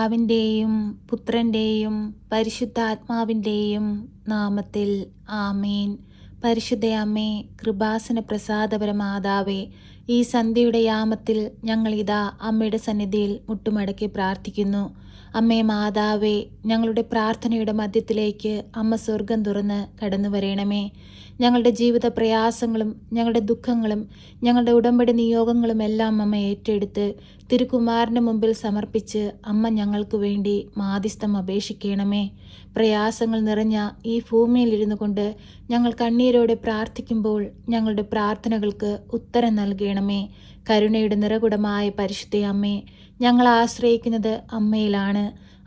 പിതാവിന്റെയും പുത്രന്റെയും പരിശുദ്ധാത്മാവിന്റെയും നാമത്തിൽ ആമേൻ. പരിശുദ്ധയമ്മേ കൃപാസന കൃപാസന പ്രസാദപരമാതാവേ ഈ സന്ധ്യയുടെ യാമത്തിൽ ഞങ്ങളിതാ അമ്മയുടെ സന്നിധിയിൽ മുട്ടുമടക്കി പ്രാർത്ഥിക്കുന്നു. അമ്മേ മാതാവേ ഞങ്ങളുടെ പ്രാർത്ഥനയുടെ മധ്യത്തിലേക്ക് അമ്മ സ്വർഗം തുറന്ന് കടന്നു വരയണമേ ഞങ്ങളുടെ ജീവിത പ്രയാസങ്ങളും ഞങ്ങളുടെ ദുഃഖങ്ങളും ഞങ്ങളുടെ ഉടമ്പടി നിയോഗങ്ങളും എല്ലാം അമ്മ ഏറ്റെടുത്ത് തിരുക്കുമാരന്റെ മുമ്പിൽ സമർപ്പിച്ച് അമ്മ ഞങ്ങൾക്ക് വേണ്ടി മാധ്യസ്ഥം അപേക്ഷിക്കണമേ. പ്രയാസങ്ങൾ നിറഞ്ഞ ഈ ഭൂമിയിൽ കൊണ്ട് ഞങ്ങൾ കണ്ണീരോടെ പ്രാർത്ഥിക്കുമ്പോൾ ഞങ്ങളുടെ പ്രാർത്ഥനകൾക്ക് ഉത്തരം നൽകണമേ. കരുണയുടെ നിറകുടമായ പരിശുദ്ധ അമ്മേ ഞങ്ങൾ ആശ്രയിക്കുന്നത് അമ്മയിലാണ്.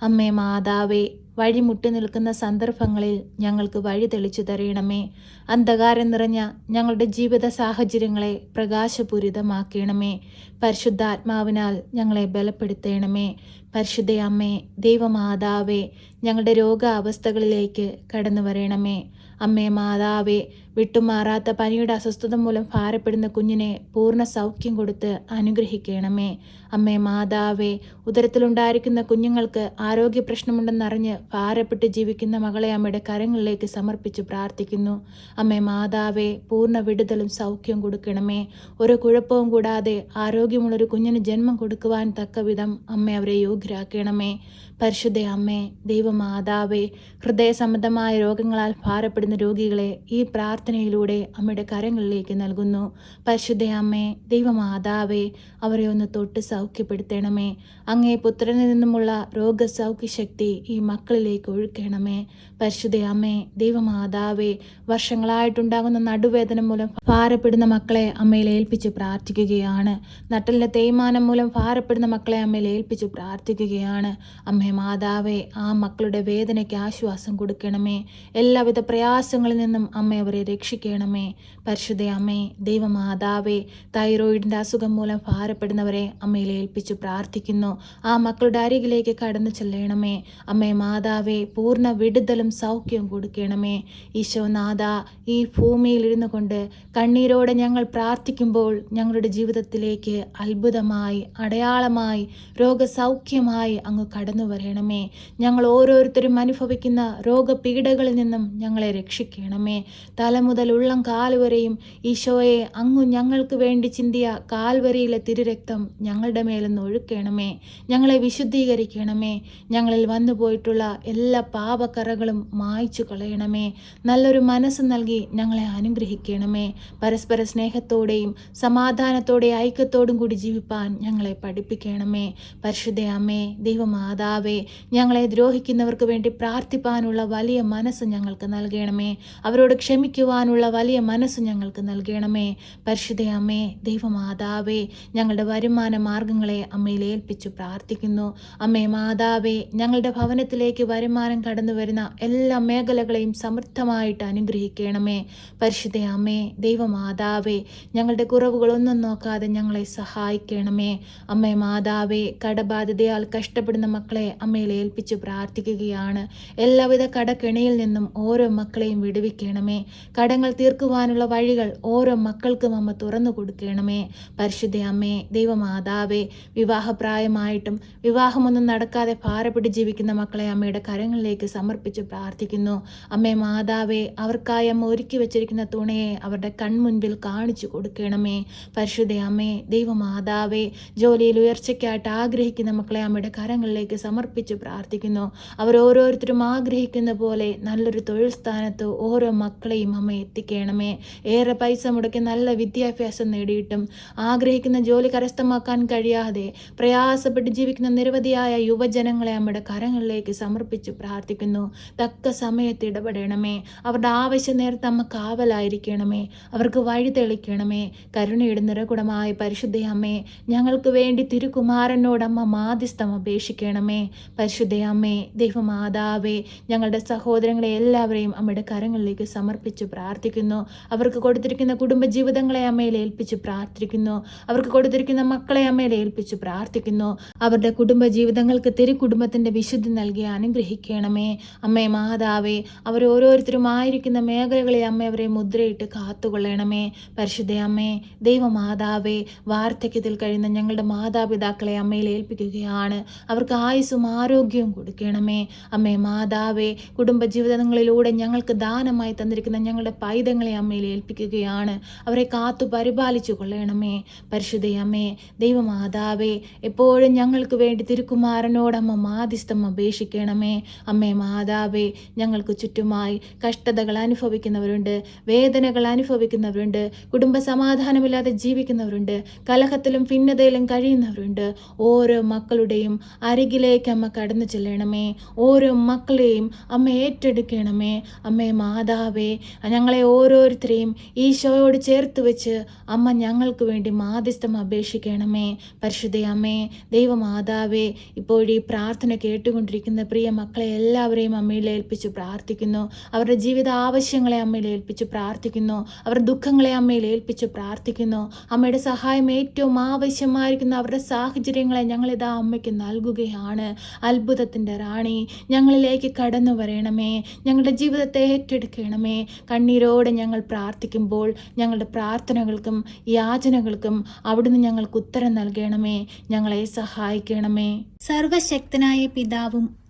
അമ്മേ മാതാവേ വഴിമുട്ടി നിൽക്കുന്ന സന്ദർഭങ്ങളിൽ ഞങ്ങൾക്ക് വഴി തെളിച്ചു തരണമേ. അന്ധകാരം നിറഞ്ഞ ഞങ്ങളുടെ ജീവിത സാഹചര്യങ്ങളെ പ്രകാശപൂരിതമാക്കണമേ. പരിശുദ്ധാത്മാവിനാൽ ഞങ്ങളെ ബലപ്പെടുത്തണമേ. പരിശുദ്ധയമ്മേ ദൈവമാതാവേ ഞങ്ങളുടെ രോഗാവസ്ഥകളിലേക്ക് കടന്നു വരണമേ. അമ്മേ മാതാവേ വിട്ടുമാറാത്ത പനിയുടെ അസ്വസ്ഥത മൂലം ഭാരപ്പെടുന്ന കുഞ്ഞിനെ പൂർണ സൗഖ്യം കൊടുത്ത് അനുഗ്രഹിക്കണമേ. അമ്മേ മാതാവേ ഉദരത്തിലുണ്ടായിരിക്കുന്ന കുഞ്ഞുങ്ങൾക്ക് ആരോഗ്യ പ്രശ്നമുണ്ടെന്നറിഞ്ഞ് ഭാരപ്പെട്ട് ജീവിക്കുന്ന മകളെ അമ്മയുടെ കരങ്ങളിലേക്ക് സമർപ്പിച്ച് പ്രാർത്ഥിക്കുന്നു. അമ്മേ മാതാവേ പൂർണ വിടുതലും സൗഖ്യം കൊടുക്കണമേ. ഒരു കുഴപ്പവും കൂടാതെ ആരോഗ്യമുള്ളൊരു കുഞ്ഞിന് ജന്മം കൊടുക്കുവാൻ തക്കവിധം അമ്മ അവരെ യോഗ്യരാക്കണമേ. പരിശുദ്ധ അമ്മേ ദൈവമാതാവേ ഹൃദയ സംബന്ധമായ രോഗങ്ങളാൽ ഭാരപ്പെടുന്ന രോഗികളെ ഈ പ്രാർത്ഥനയിലൂടെ അമ്മയുടെ കരങ്ങളിലേക്ക് നൽകുന്നു. പരിശുദ്ധ അമ്മേ ദൈവമാതാവേ അവരെ ഒന്ന് തൊട്ട് സൗഖ്യപ്പെടുത്തണമേ. അങ്ങേ പുത്രനിൽ നിന്നുമുള്ള രോഗസൗഖ്യശക്തി ഈ മക്കളിലേക്ക് ഒഴുക്കണമേ. പരിശുദ്ധ അമ്മേ ദൈവമാതാവേ വർഷങ്ങളായിട്ടുണ്ടാകുന്ന നടുവേദന മൂലം ഭാരപ്പെടുന്ന മക്കളെ അമ്മയിൽ ഏൽപ്പിച്ച് പ്രാർത്ഥിക്കുകയാണ്. നട്ടലിന്റെ തേയ്മാനം മൂലം ഭാരപ്പെടുന്ന മക്കളെ അമ്മയിൽ ഏൽപ്പിച്ച് പ്രാർത്ഥിക്കുകയാണ്. അമ്മേ മാതാവേ ആ മക്കളുടെ വേദനയ്ക്ക് ആശ്വാസം കൊടുക്കണമേ. എല്ലാവിധ പ്രയാസങ്ങളിൽ നിന്നും അമ്മ അവരെ രക്ഷിക്കണമേ. പരിശുദ്ധ അമ്മേ ദൈവമാതാവേ തൈറോയിഡിന്റെ അസുഖം മൂലം ഭാരപ്പെടുന്നവരെ അമ്മയിൽ ഏൽപ്പിച്ച് പ്രാർത്ഥിക്കുന്നു. ആ മക്കളുടെ അരികിലേക്ക് കടന്നു ചെല്ലണമേ. അമ്മേ മാതാവേ പൂർണ വിടുതലും സൗഖ്യവും കൊടുക്കണമേ. ഈശോനാഥ ഈ ഭൂമിയിൽ ഇരുന്നു കൊണ്ട് കണ്ണീരോടെ ഞങ്ങൾ പ്രാർത്ഥിക്കുമ്പോൾ ഞങ്ങളുടെ ജീവിതത്തിലേക്ക് അത്ഭുതമായി അടയാളമായി രോഗസൗഖ്യമായി അങ്ങ് കടന്നു വരണമേ. ഞങ്ങൾ ഓരോരുത്തരും അനുഭവിക്കുന്ന രോഗപീഠകളിൽ നിന്നും ഞങ്ങളെ രക്ഷിക്കണമേ. തലമുതൽ ഉള്ളം കാലുവരെയും ഈശോയെ അങ്ങു ഞങ്ങൾക്ക് വേണ്ടി ചിന്തിയ കാൽവരിയിലെ തിരുരക്തം ഞങ്ങളുടെ മേലൊന്ന് ഒഴുക്കണമേ. ഞങ്ങളെ വിശുദ്ധീകരിക്കണമേ. ഞങ്ങളിൽ വന്നു പോയിട്ടുള്ള എല്ലാ പാപക്കറകളും മായ്ച്ചു കളയണമേ. നല്ലൊരു മനസ്സ് നൽകി ഞങ്ങളെ അനുഗ്രഹിക്കണമേ. പരസ്പര സ്നേഹത്തോടെയും സമാധാനത്തോടെ ഐക്യത്തോടും കൂടി ജീവിപ്പാൻ ഞങ്ങളെ പഠിപ്പിക്കണമേ. പരിശുദ്ധ അമ്മേ ദൈവമാതാവേ ഞങ്ങളെ ദ്രോഹിക്കുന്നവർക്ക് വേണ്ടി പ്രാർത്ഥിപ്പാനുള്ള വലിയ മനസ്സ് ഞങ്ങൾക്ക് നൽകണമേ. അവരോട് ക്ഷമിക്കുവാനുള്ള വലിയ മനസ്സ് ഞങ്ങൾക്ക് നൽകണമേ. പരിശുദ്ധ അമ്മേ ദൈവമാതാവേ ഞങ്ങളുടെ വരുമാന മാർഗങ്ങളെ അമ്മയിൽ ഏൽപ്പിച്ചു പ്രാർത്ഥിക്കുന്നു. അമ്മേ മാതാവേ ഞങ്ങളുടെ ഭവനത്തിലേക്ക് വരുമാനം കടന്നു വരുന്ന എല്ലാ മേഖലകളെയും സമൃദ്ധമായിട്ട് അനുഗ്രഹിക്കണമേ. പരിശുദ്ധ അമ്മേ ദൈവമാതാവേ ഞങ്ങളുടെ കുറവുകളൊന്നും നോക്കാതെ ഞങ്ങളെ സഹായിക്കണമേ. അമ്മേ മാതാവേ കടബാധിതയാൽ കഷ്ടപ്പെടുന്ന മക്കളെ അമ്മയിൽ ഏൽപ്പിച്ച് പ്രാർത്ഥിക്കുകയാണ്. എല്ലാവിധ കടക്കെണിയിൽ നിന്നും ഓരോ മക്കളെയും വിടുവിക്കണമേ. കടങ്ങൾ തീർക്കുവാനുള്ള വഴികൾ ഓരോ മക്കൾക്കും അമ്മ തുറന്നു കൊടുക്കണമേ. പരിശുദ്ധ അമ്മേ ദൈവമാതാവേ വിവാഹപ്രായമായിട്ടും വിവാഹമൊന്നും നടക്കാതെ ഭാരപ്പെട്ട് ജീവിക്കുന്ന മക്കളെ അമ്മയുടെ കരങ്ങളിലേക്ക് സമർപ്പിച്ച് പ്രാർത്ഥിക്കുന്നു. അമ്മേ മാതാവേ അവർക്കായി അമ്മ ഒരുക്കി വെച്ചിരിക്കുന്ന തുണയെ അവരുടെ കൺമുൻപിൽ കാണിച്ചു കൊടുക്കണമേ. പരിശുദ്ധ അമ്മേ ദൈവമാതാവേ ജോലിയിൽ ഉയർച്ചയ്ക്കായിട്ട് ആഗ്രഹിക്കുന്ന മക്കളെ അമ്മയുടെ കരങ്ങളിലേക്ക് സമർപ്പിച്ച് പ്രാർത്ഥിക്കുന്നു. അവർ ഓരോരുത്തരും ആഗ്രഹിക്കുന്ന പോലെ നല്ലൊരു തൊഴിൽ സ്ഥാനത്ത് ഓരോ മക്കളെയും അമ്മ എത്തിക്കണമേ. ഏറെ പൈസ മുടക്കി നല്ല വിദ്യാഭ്യാസം നേടിയിട്ടും ആഗ്രഹിക്കുന്ന ജോലി കരസ്ഥമാക്കാൻ കഴിയാതെ പ്രയാസപ്പെട്ട് ജീവിക്കുന്ന നിരവധിയായ യുവജനങ്ങളെ അമ്മയുടെ കരങ്ങളിലേക്ക് സമർപ്പിച്ച് പ്രാർത്ഥിക്കുന്നു. തക്ക സമയത്ത് ഇടപെടണമേ. അവരുടെ ആവശ്യ നേരത്തെ അമ്മ കാവലായിരിക്കണമേ. അവർക്ക് വഴി തെളിക്കണമേ. കരുണയുടെ നിറകുടമായ പരിശുദ്ധയമ്മേ ഞങ്ങൾക്ക് വേണ്ടി തിരുകുമാരനോടമ്മ മാധ്യസ്ഥം അപേക്ഷിക്കണമേ. പരിശുദ്ധയമ്മേ ദൈവമാതാവേ ഞങ്ങളുടെ സഹോദരങ്ങളെ എല്ലാവരെയും അമ്മയുടെ കരങ്ങളിലേക്ക് സമർപ്പിച്ച് പ്രാർത്ഥിക്കുന്നു. അവർക്ക് കൊടുത്തിരിക്കുന്ന കുടുംബജീവിതങ്ങളെ അമ്മയിൽ ഏൽപ്പിച്ച് പ്രാർത്ഥിക്കുന്നു. അവർക്ക് കൊടുത്തിരിക്കുന്ന മക്കളെ അമ്മയിൽ ഏൽപ്പിച്ച് പ്രാർത്ഥിക്കുന്നു. അവരുടെ കുടുംബജീവിതങ്ങൾക്ക് തിരു കുടുംബത്തിന്റെ വിശുദ്ധി നൽകി അനുഗ്രഹിക്കുന്നു അനുഗ്രഹിക്കണമേ. അമ്മേ മാതാവേ അവർ ഓരോരുത്തരും ആയിരിക്കുന്ന മേഖലകളിൽ അമ്മ അവരെ മുദ്രയിട്ട് കാത്തുകൊള്ളണമേ. പരിശുദ്ധ അമ്മേ ദൈവമാതാവേ വാർദ്ധക്യത്തിൽ കഴിയുന്ന ഞങ്ങളുടെ മാതാപിതാക്കളെ അമ്മയിൽ ഏൽപ്പിക്കുകയാണ്. അവർക്ക് ആയുസ്സും ആരോഗ്യവും കൊടുക്കണമേ. അമ്മേ മാതാവേ കുടുംബജീവിതങ്ങളിലൂടെ ഞങ്ങൾക്ക് ദാനമായി തന്നിരിക്കുന്ന ഞങ്ങളുടെ പൈതങ്ങളെ അമ്മയിൽ ഏൽപ്പിക്കുകയാണ്. അവരെ കാത്തു പരിപാലിച്ചു കൊള്ളണമേ. പരിശുദ്ധ അമ്മേ ദൈവമാതാവേ എപ്പോഴും ഞങ്ങൾക്ക് വേണ്ടി തിരുക്കുമാരനോടമ്മ മാധ്യസ്ഥം മാധ്യസ്ഥം അപേക്ഷിക്കണമേ അമ്മേ മാതാവേ ഞങ്ങൾക്ക് ചുറ്റുമായി കഷ്ടതകൾ അനുഭവിക്കുന്നവരുണ്ട് വേദനകൾ അനുഭവിക്കുന്നവരുണ്ട് കുടുംബ സമാധാനമില്ലാതെ ജീവിക്കുന്നവരുണ്ട് കലഹത്തിലും ഭിന്നതയിലും കഴിയുന്നവരുണ്ട്. ഓരോ മക്കളുടെയും അരികിലേക്ക് അമ്മ കടന്നു ചെല്ലണമേ. ഓരോ മക്കളെയും അമ്മ ഏറ്റെടുക്കണമേ. അമ്മേ മാതാവേ ഞങ്ങളെ ഓരോരുത്തരെയും ഈശോയോട് ചേർത്ത് വെച്ച് അമ്മ ഞങ്ങൾക്ക് വേണ്ടി മാധ്യസ്ഥം അപേക്ഷിക്കണമേ. പരിശുദ്ധ അമ്മേ ദൈവമാതാവേ ഇപ്പോഴീ പ്രാർത്ഥന കേട്ടുകൊണ്ടിരിക്കുന്ന പ്രിയ മക്കളെ എല്ലാവരെയും അമ്മയിൽ ഏൽപ്പിച്ചു പ്രാർത്ഥിക്കുന്നു. അവരുടെ ജീവിത ആവശ്യങ്ങളെ അമ്മയിൽ ഏൽപ്പിച്ചു പ്രാർത്ഥിക്കുന്നു. അവരുടെ ദുഃഖങ്ങളെ അമ്മയിൽ ഏൽപ്പിച്ചു പ്രാർത്ഥിക്കുന്നു. അമ്മയുടെ സഹായം ഏറ്റവും ആവശ്യമായിരിക്കുന്ന അവരുടെ സാഹചര്യങ്ങളെ ഞങ്ങളിതാ അമ്മയ്ക്ക് നൽകുകയാണ്. അത്ഭുതത്തിന്റെ റാണി ഞങ്ങളിലേക്ക് കടന്നു വരണമേ. ഞങ്ങളുടെ ജീവിതത്തെ ഏറ്റെടുക്കണമേ. കണ്ണീരോടെ ഞങ്ങൾ പ്രാർത്ഥിക്കുമ്പോൾ ഞങ്ങളുടെ പ്രാർത്ഥനകൾക്കും യാചനകൾക്കും അവിടുന്ന് ഞങ്ങൾക്ക് ഉത്തരം നൽകണമേ. ഞങ്ങളെ സഹായിക്കണമേ. സർവശക്തനായ പിതാവും